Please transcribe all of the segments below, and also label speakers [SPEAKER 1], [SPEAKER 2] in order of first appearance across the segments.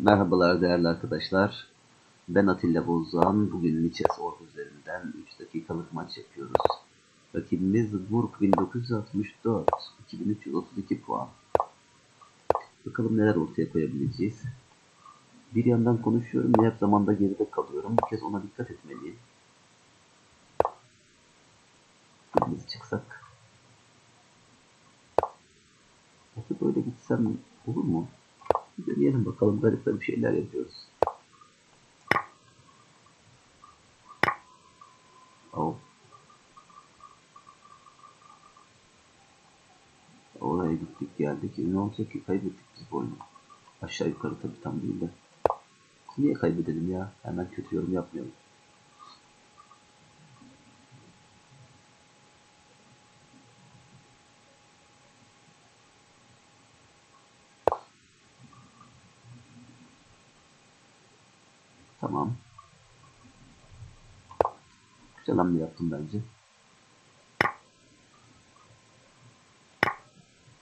[SPEAKER 1] Merhabalar değerli arkadaşlar. Ben Atilla Bozdoğan. Bugün Niches Ordu üzerinden 3 dakikalık maç yapıyoruz. Rakibimiz Burk 1964. 2332 puan. Bakalım neler ortaya koyabileceğiz. Bir yandan konuşuyorum ve hep zamanda geride kalıyorum. Bu kez ona dikkat etmeliyim. Birimiz çıksak. Acaba böyle gitsem olur mu? Bir deneyelim bakalım. Garip garip şeyler yapıyoruz. Oh. Oraya gittik geldik. E, ne olacak ki? Kaybettik biz bu oyunu. Aşağı yukarı tabii tam değil de. Niye kaybedelim ya? Hemen kötü yorum yapmayalım. Tamam. Güzel hamle yaptım bence.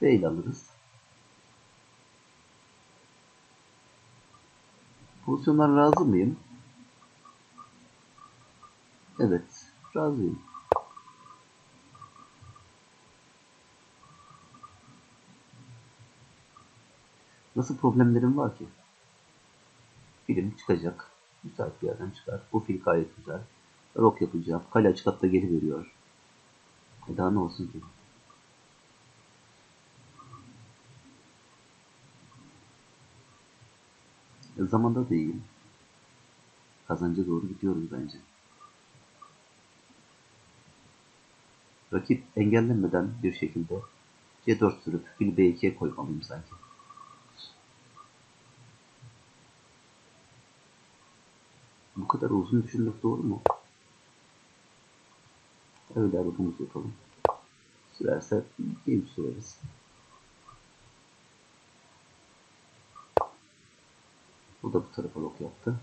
[SPEAKER 1] Fail alırız. Pozisyondan razı mıyım? Evet, razıyım. Nasıl problemlerim var ki? Film çıkacak. Müsait bir yerden çıkar. Bu fil gayet güzel. Rock yapacağım. Kale açık hatta geri veriyor. E daha ne olsun ki? E zamanda da iyiyim. Kazanca doğru gidiyoruz bence. Rakip engellenmeden bir şekilde C4 sürüp fil B2'ye koymalıyım sanki. Bu kadar uzun düşünmek doğru mu? Öyle arabamızı yapalım. Sürerse game süreriz. Bu da bu tarafa lok yaptı.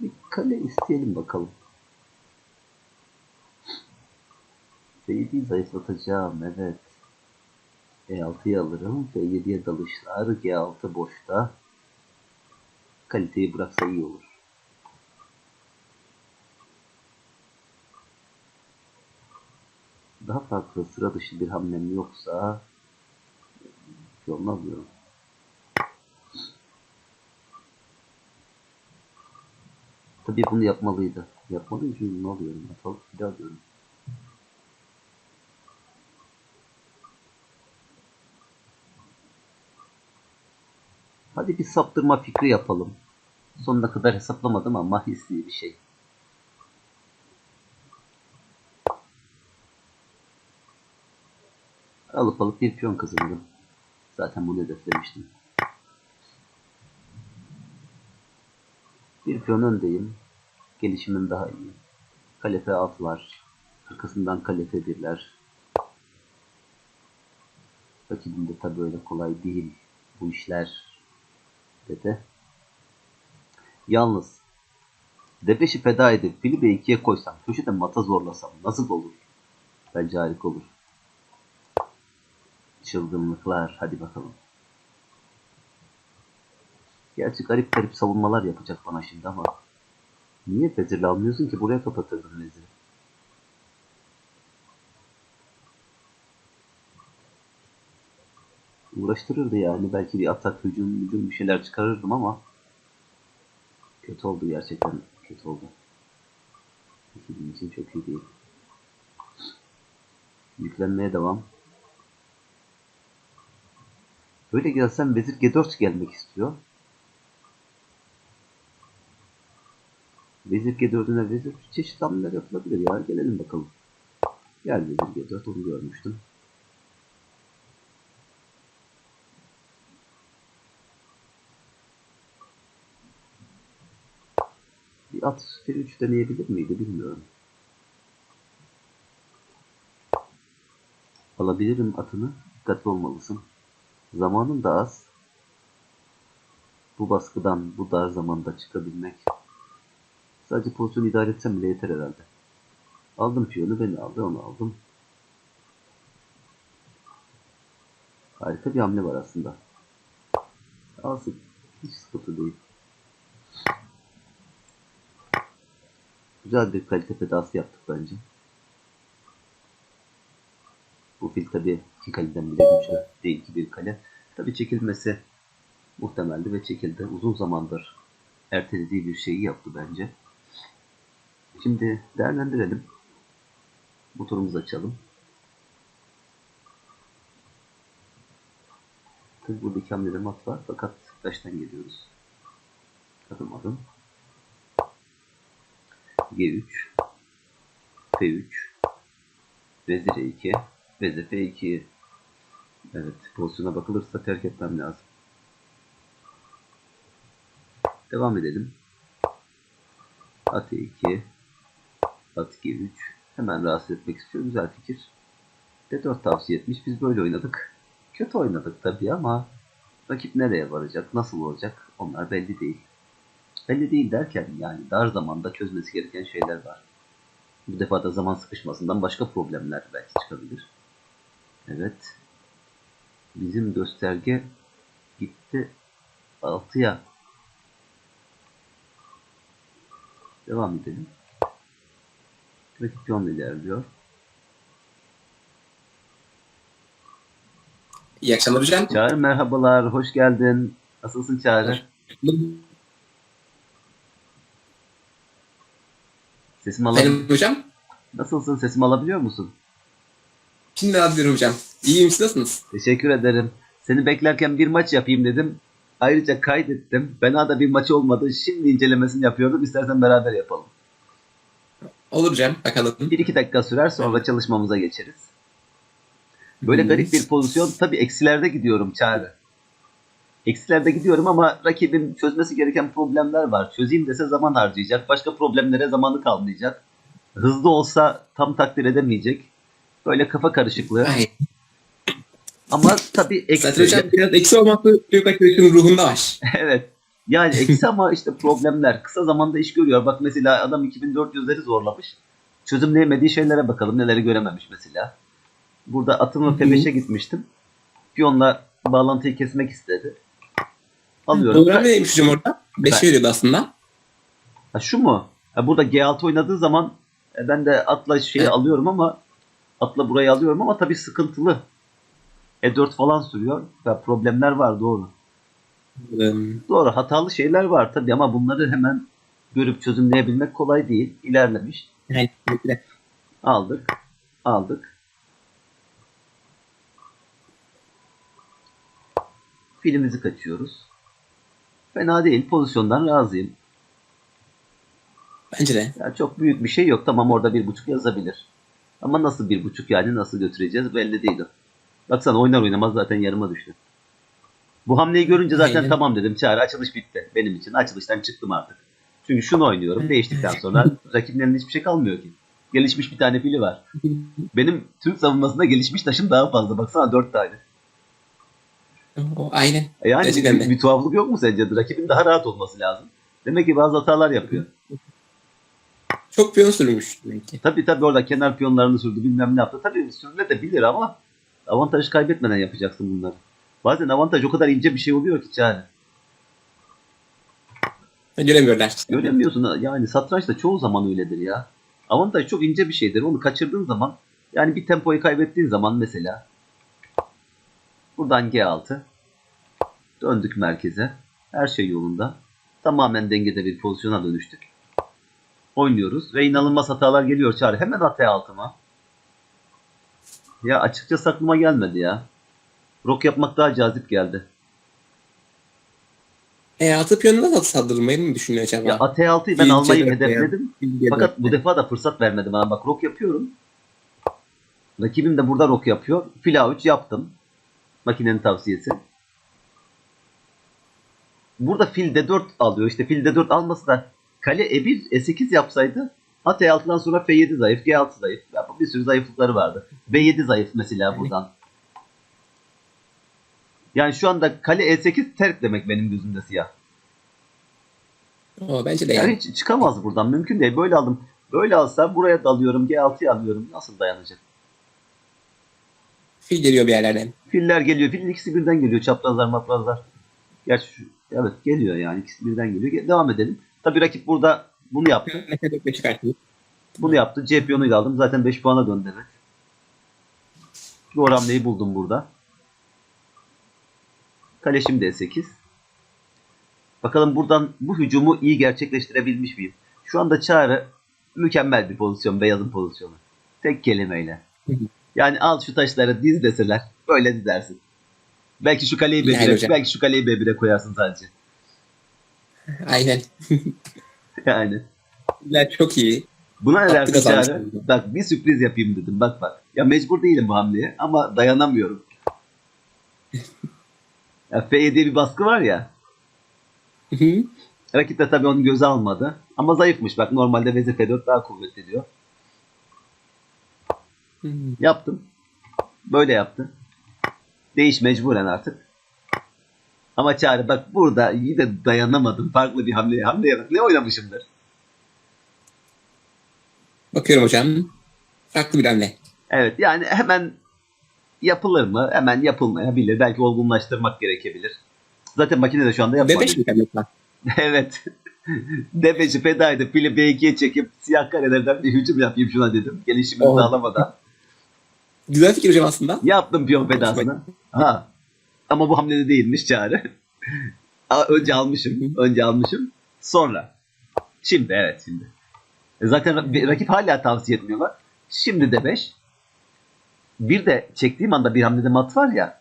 [SPEAKER 1] Bir kale isteyelim bakalım. F7'yi zayıflatacağım evet. E6'yı alırım. F7'ye dalışlar. G6 boşta kaliteyi bıraksa iyi olur. Daha farklı sıra dışı bir hamlem yoksa yolunu alıyorum. Tabii bunu yapmalıydı. Yapmalıyım çünkü ne alıyorum? Atalık fili alıyorum. Hadi bir saptırma fikri yapalım. Sonuna kadar hesaplamadım ama hisli bir şey. Alıp alıp bir piyon kazandım. Zaten bunu hedeflemiştim. Bir piyon öndeyim. Gelişimim daha iyi. Kalefe altlar. Arkasından kalefe birler. Rakibim de tabi öyle kolay değil bu işler dedi. Yalnız D5'i feda edip fili B2'ye koysam, köşede mata zorlasam nasıl olur? Bence harika olur. Çılgınlıklar. Hadi bakalım. Gerçi garip garip savunmalar yapacak bana şimdi ama niye vezirle almıyorsun ki? Buraya kapatırdın veziri. Uğraştırırdı yani. Belki bir atak, hücum, hücum bir şeyler çıkarırdım ama kötü oldu gerçekten. Kötü oldu. Ekibim için çok iyi değil. Yüklenmeye devam. Böyle gelsem vezir G4 gelmek istiyor. Vezir G4'üne vezir çeşit hamleler yapılabilir ya. Gelelim bakalım. Gel vezir G4 onu görmüştüm. At F3 deneyebilir miydi bilmiyorum. Alabilirim atını. Dikkatli olmalısın. Zamanın da az. Bu baskıdan bu dar zamanda çıkabilmek. Sadece pozisyon idare etsem bile yeter herhalde. Aldım piyonu beni aldı onu aldım. Harika bir hamle var aslında. Alsın. Hiç sıkıntı değil. Güzel bir kalite fedası yaptık bence. Bu fil tabi iki kaleden bile güçlü değil ki bir kale. Tabi çekilmesi muhtemeldi ve çekildi. Uzun zamandır ertelediği bir şeyi yaptı bence. Şimdi değerlendirelim. Motorumuzu açalım. Tabi burada iki hamlede mat var fakat taştan geliyoruz. Adım adım. G3 F3 Vezir E2 Vezir F2 Evet pozisyona bakılırsa terk etmem lazım. Devam edelim. At E2 At G3 Hemen rahatsız etmek istiyor. Güzel fikir. D4 tavsiye etmiş. Biz böyle oynadık. Kötü oynadık tabii ama rakip nereye varacak, nasıl olacak onlar belli değil. Belli değil derken yani dar zamanda çözmesi gereken şeyler var. Bu defa da zaman sıkışmasından başka problemler belki çıkabilir. Evet. Bizim gösterge gitti 6'ya. Devam edelim. Rakip piyon ilerliyor.
[SPEAKER 2] İyi akşamlar hocam.
[SPEAKER 1] Çağrı merhabalar, hoş geldin. Nasılsın Çağrı? Sesimi alabiliyor
[SPEAKER 2] Benim hocam.
[SPEAKER 1] Nasılsın? Sesimi alabiliyor musun?
[SPEAKER 2] Şimdi alıyorum hocam. İyiyim siz nasılsınız?
[SPEAKER 1] Teşekkür ederim. Seni beklerken bir maç yapayım dedim. Ayrıca kaydettim. Fena da bir maç olmadı. Şimdi incelemesini yapıyordum. İstersen beraber yapalım.
[SPEAKER 2] Olur hocam. Bakalım.
[SPEAKER 1] Bir iki dakika sürer sonra çalışmamıza geçeriz. Böyle garip bir pozisyon. Tabii eksilerde gidiyorum Çağrı. Eksilerde gidiyorum ama rakibin çözmesi gereken problemler var. Çözeyim dese zaman harcayacak. Başka problemlere zamanı kalmayacak. Hızlı olsa tam takdir edemeyecek. Böyle kafa karışıklığı.
[SPEAKER 2] Ay,
[SPEAKER 1] Ama tabii
[SPEAKER 2] zaten
[SPEAKER 1] eksi.
[SPEAKER 2] hocam biraz eksi olması büyük arkadaşın ruhunda var.
[SPEAKER 1] evet. Yani eksi ama işte problemler. Kısa zamanda iş görüyor. Bak mesela adam 2400'leri zorlamış. Çözümleyemediği şeylere bakalım. Neleri görememiş mesela. Burada atımla
[SPEAKER 2] Hı hı.
[SPEAKER 1] F5'e gitmiştim. Piyonla bağlantıyı kesmek istedi. Alıyorum.
[SPEAKER 2] Program neymiş hocam orada? 5
[SPEAKER 1] Ben-
[SPEAKER 2] veriyordu aslında.
[SPEAKER 1] Ha, şu mu? Ha, burada G6 oynadığı zaman e, ben de atla şeyi
[SPEAKER 2] Evet.
[SPEAKER 1] alıyorum ama atla burayı alıyorum ama tabii sıkıntılı. E4 falan sürüyor. Ya, problemler var doğru.
[SPEAKER 2] Hmm,
[SPEAKER 1] Doğru hatalı şeyler var tabii ama bunları hemen görüp çözümleyebilmek kolay değil. İlerlemiş.
[SPEAKER 2] Kesinlikle.
[SPEAKER 1] Aldık. Aldık. Filimizi kaçıyoruz. Fena değil. Pozisyondan razıyım.
[SPEAKER 2] Bence de.
[SPEAKER 1] Yani çok büyük bir şey yok. Tamam orada bir buçuk yazabilir. Ama nasıl bir buçuk yani nasıl götüreceğiz belli değil. Baksana oynar oynamaz zaten yarıma düştü. Bu hamleyi görünce zaten
[SPEAKER 2] Aynen.
[SPEAKER 1] tamam dedim. Çağrı açılış bitti benim için. Açılıştan çıktım artık. Çünkü şunu oynuyorum. Değiştikten sonra rakibin elinde hiçbir şey kalmıyor ki. Gelişmiş bir tane fili var. Benim Türk savunmasında gelişmiş taşım daha fazla. Baksana dört tane.
[SPEAKER 2] O, aynen.
[SPEAKER 1] E Yani
[SPEAKER 2] Gerçekten
[SPEAKER 1] bir,
[SPEAKER 2] de.
[SPEAKER 1] bir tuhaflık yok mu sence? Rakibin daha rahat olması lazım. Demek ki bazı hatalar yapıyor.
[SPEAKER 2] Çok piyon sürmüş demek ki.
[SPEAKER 1] Tabii tabii orada kenar piyonlarını sürdü bilmem ne yaptı. Tabii sürülebilir ama avantajı kaybetmeden yapacaksın bunları. Bazen avantaj o kadar ince bir şey oluyor ki Çağrı.
[SPEAKER 2] Göremiyorlar.
[SPEAKER 1] Göremiyorsun yani satrançta çoğu zaman öyledir ya. Avantaj çok ince bir şeydir. Onu kaçırdığın zaman yani bir tempoyu kaybettiğin zaman mesela buradan G6 döndük merkeze. Her şey yolunda. Tamamen dengede bir pozisyona dönüştük. Oynuyoruz ve inanılmaz hatalar geliyor Çağrı. Hemen at E6'ma. Ya açıkçası aklıma gelmedi ya. Rock yapmak daha cazip geldi.
[SPEAKER 2] E altı piyonuna da saldırmayı mı düşünüyor acaba?
[SPEAKER 1] Ya at E6'yı ben
[SPEAKER 2] İyice
[SPEAKER 1] almayı
[SPEAKER 2] de-
[SPEAKER 1] hedefledim.
[SPEAKER 2] Bilgiye
[SPEAKER 1] Fakat bu defa da fırsat vermedi bana. Bak rock yapıyorum. Rakibim de burada rock yapıyor. Fil A3 yaptım. Makinenin tavsiyesi. Burada fil D4 alıyor. İşte fil D4 alması da kale E1 E8 yapsaydı at E6'dan sonra F7 zayıf, G6 zayıf. Ya bir sürü zayıflıkları vardı. B7 zayıf mesela buradan. Yani şu anda kale E8 terk demek benim gözümde siyah.
[SPEAKER 2] O, bence de
[SPEAKER 1] Yani
[SPEAKER 2] yani.
[SPEAKER 1] çıkamaz buradan. Mümkün değil. Böyle aldım. Böyle alsam buraya dalıyorum. G6'ya alıyorum. Nasıl dayanacak?
[SPEAKER 2] Fil geliyor bir yerlerden.
[SPEAKER 1] Filler geliyor. Filin ikisi birden geliyor. Çaprazlar maprazlar. Gerçi şu, evet geliyor yani. ikisi birden geliyor. Ge- Devam edelim. Tabii rakip burada bunu yaptı. Bunu yaptı. C piyonuyla aldım. Zaten 5 puana döndü evet. Doğru hamleyi buldum burada. Kale şimdi E8. Bakalım buradan bu hücumu iyi gerçekleştirebilmiş miyim? Şu anda Çağrı mükemmel bir pozisyon. Beyazın pozisyonu. Tek kelimeyle. Yani al şu taşları diz deseler. Böyle dizersin. Belki şu kaleyi
[SPEAKER 2] Yani
[SPEAKER 1] B1'e,
[SPEAKER 2] hocam.
[SPEAKER 1] belki şu kaleyi B1'e koyarsın sadece.
[SPEAKER 2] Aynen.
[SPEAKER 1] Yani.
[SPEAKER 2] Bunlar çok iyi.
[SPEAKER 1] Buna ne dersin Çağrı? Bak bir sürpriz yapayım dedim. Bak bak. Ya mecbur değilim bu hamleye ama dayanamıyorum. ya F'ye diye bir baskı var ya. Rakip de tabii onu göze almadı. Ama zayıfmış. Bak normalde vezir F4 daha kuvvetli diyor. Yaptım. Böyle yaptı. Değiş mecburen artık. Ama Çağrı bak burada yine dayanamadım. Farklı bir hamleye. Hamleye bak. Ne oynamışımdır.
[SPEAKER 2] Bakıyorum hocam. Farklı bir hamle.
[SPEAKER 1] Evet yani hemen yapılır mı? Hemen yapılmayabilir. Belki olgunlaştırmak gerekebilir. Zaten makine de şu anda yapmadı.
[SPEAKER 2] B5 mi
[SPEAKER 1] evet. D5'i feda edip fili B2'ye çekip siyah karelerden bir hücum yapayım şuna dedim. Gelişimi
[SPEAKER 2] Oh.
[SPEAKER 1] sağlamadan.
[SPEAKER 2] Güzel fikir hocam aslında.
[SPEAKER 1] Yaptım piyon fedasını. Ha. Ama bu hamlede değilmiş çare. Önce almışım. Önce almışım. Sonra. Şimdi evet şimdi. E Zaten ra- rakip hala tavsiye etmiyorlar. Şimdi de 5. Bir de çektiğim anda bir hamlede mat var ya.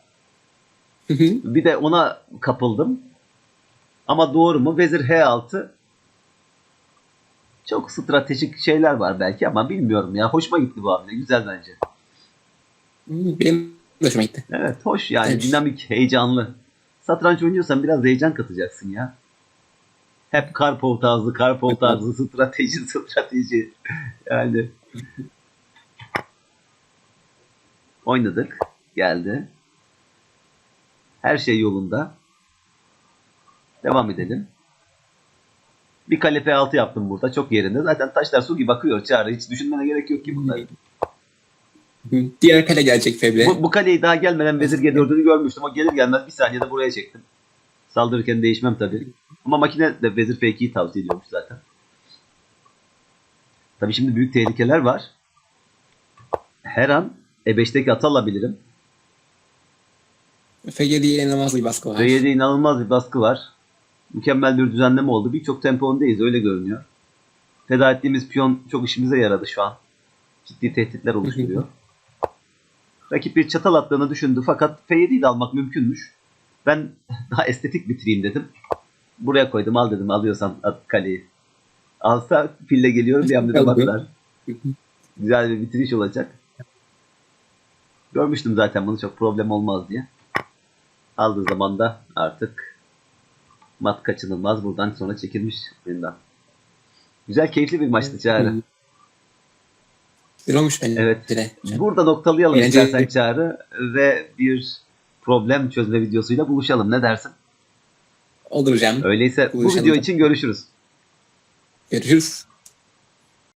[SPEAKER 1] Bir de ona kapıldım. Ama doğru mu? Vezir H6 çok stratejik şeyler var belki ama bilmiyorum ya. Hoşuma gitti bu hamle. Güzel bence.
[SPEAKER 2] Benim hoşuma gitti.
[SPEAKER 1] Evet hoş yani
[SPEAKER 2] Evet.
[SPEAKER 1] dinamik, heyecanlı. Satranç oynuyorsan biraz heyecan katacaksın ya. Hep Karpov tarzı, Karpov tarzı, strateji, strateji. Yani. Oynadık. Geldi. Her şey yolunda. Devam edelim. Bir kale F6 yaptım burada. Çok yerinde. Zaten taşlar su gibi akıyor Çağrı. Hiç düşünmene gerek yok ki bunları.
[SPEAKER 2] Diğer kale gelecek Febre.
[SPEAKER 1] Bu, bu kaleyi daha gelmeden vezir G4'ünü görmüştüm. O gelir gelmez bir saniyede buraya çektim. Saldırırken değişmem tabii. Ama makine de vezir F2'yi tavsiye ediyormuş zaten. Tabii şimdi büyük tehlikeler var. Her an E5'teki atı alabilirim.
[SPEAKER 2] F7'ye inanılmaz bir baskı var.
[SPEAKER 1] F7'de inanılmaz bir baskı var. Mükemmel bir düzenleme oldu. Birçok tempo öndeyiz öyle görünüyor. Feda ettiğimiz piyon çok işimize yaradı şu an. Ciddi tehditler oluşturuyor. Rakip bir çatal attığını düşündü fakat F7'yi de almak mümkünmüş. Ben daha estetik bitireyim dedim. Buraya koydum al dedim alıyorsan at kaleyi. Alsa fille geliyorum bir hamlede
[SPEAKER 2] Aldı.
[SPEAKER 1] baklar. Güzel bir bitiriş olacak. Görmüştüm zaten bunu çok problem olmaz diye. Aldığı zaman da artık mat kaçınılmaz buradan sonra çekilmiş oyundan. Güzel keyifli bir maçtı Çağrı.
[SPEAKER 2] Olmuş bence
[SPEAKER 1] Evet.
[SPEAKER 2] de.
[SPEAKER 1] Burada noktalayalım
[SPEAKER 2] Eğlenceli.
[SPEAKER 1] istersen Çağrı ve bir problem çözme videosuyla buluşalım. Ne dersin?
[SPEAKER 2] Olur hocam.
[SPEAKER 1] Öyleyse bu
[SPEAKER 2] Buluşalım.
[SPEAKER 1] video için görüşürüz.
[SPEAKER 2] Görüşürüz.